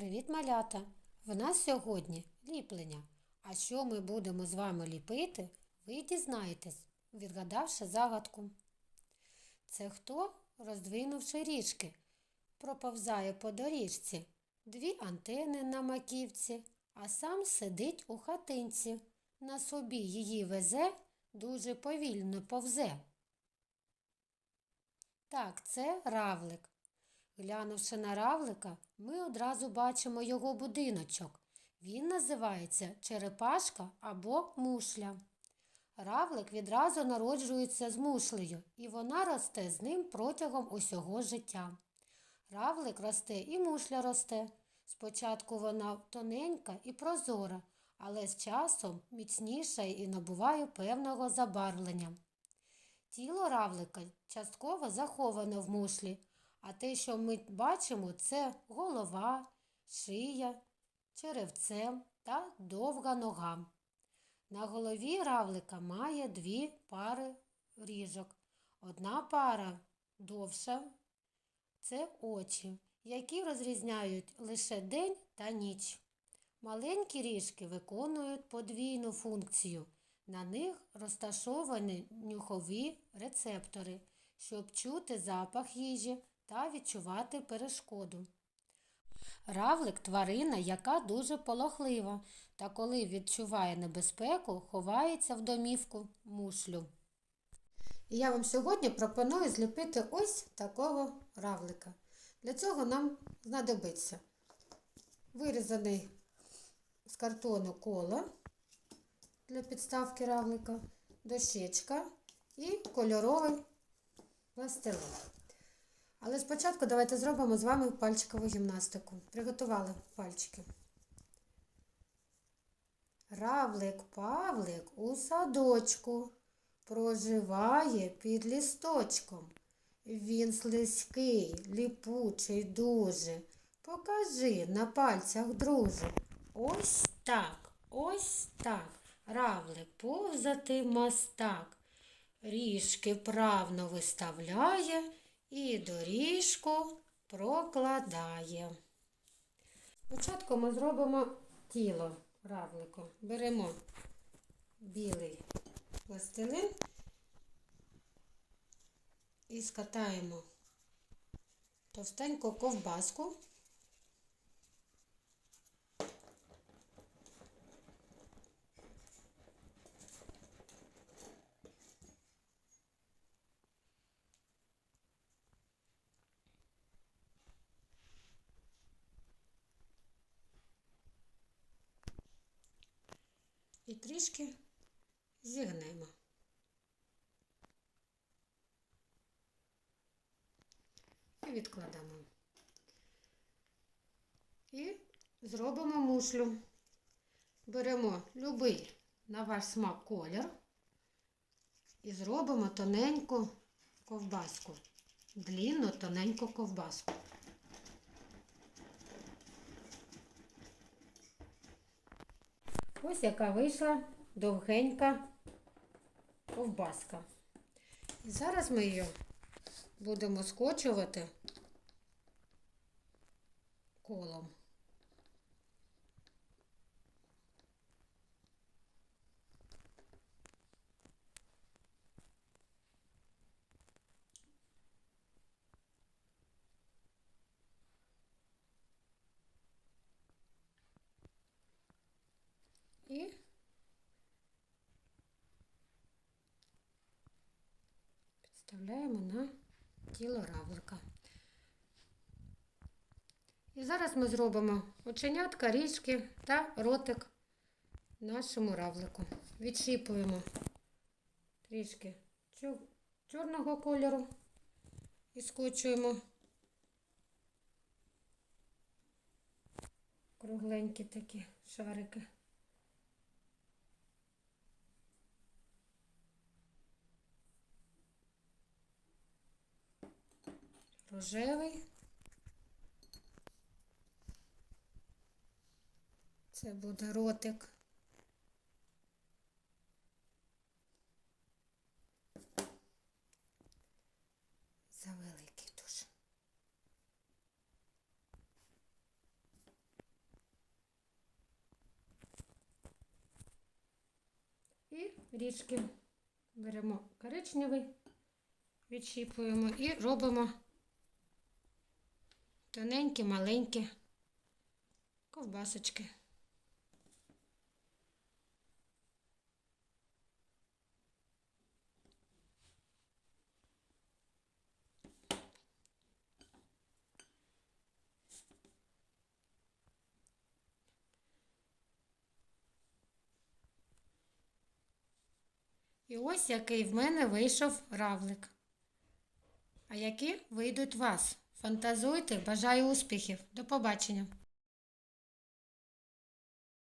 Привіт, малята! В нас сьогодні ліплення. А що ми будемо з вами ліпити, ви дізнаєтесь, відгадавши загадку. Це хто, роздвинувши ріжки, проповзає по доріжці, дві антени на маківці, а сам сидить у хатинці. На собі її везе, дуже повільно повзе. Так, це равлик. Глянувши на равлика, ми одразу бачимо його будиночок. Він називається черепашка або мушля. Равлик відразу народжується з мушлею, і вона росте з ним протягом усього життя. Равлик росте і мушля росте. Спочатку вона тоненька і прозора, але з часом міцніша і набуває певного забарвлення. Тіло равлика частково заховане в мушлі, а те, що ми бачимо, це голова, шия, черевце та довга нога. На голові равлика має дві пари ріжок. Одна пара довша це очі, які розрізняють лише день та ніч. Маленькі ріжки виконують подвійну функцію. На них розташовані нюхові рецептори, щоб чути запах їжі та відчувати перешкоду. Равлик тварина, яка дуже полохлива, та коли відчуває небезпеку, ховається в домівку мушлю. І я вам сьогодні пропоную зліпити ось такого равлика. Для цього нам знадобиться вирізаний з картону коло для підставки равлика, дощечка і кольоровий пластилин. Але спочатку давайте зробимо з вами пальчикову гімнастику. Приготували пальчики. Равлик Павлик у садочку проживає під лісточком. Він слизький, ліпучий дуже. Покажи на пальцях, друже. Ось так, ось так. Равлик повзати мастак. Ріжки правно виставляє і доріжку прокладає. Спочатку ми зробимо тіло равлику. Беремо білий пластилин і скатаємо товстеньку ковбаску. І трішки зігнемо. І відкладемо. І зробимо мушлю. Беремо любий на ваш смак колір і зробимо тоненьку ковбаску, длінну тоненьку ковбаску. Ось яка вийшла довгенька ковбаска. І зараз ми її будемо скочувати колом. І підставляємо на тіло равлика. І зараз ми зробимо оченятка, ріжки та ротик нашому равлику. Відшипуємо трішки чорного кольору і скочуємо кругленькі такі шарики. рожевий. Це буде ротик. Завеликий дуже. І річки беремо коричневий, відчіпуємо і робимо тоненькі, маленькі ковбасочки. І ось який в мене вийшов равлик. А які вийдуть вас? Фантазуйте, бажаю успіхів. До побачення!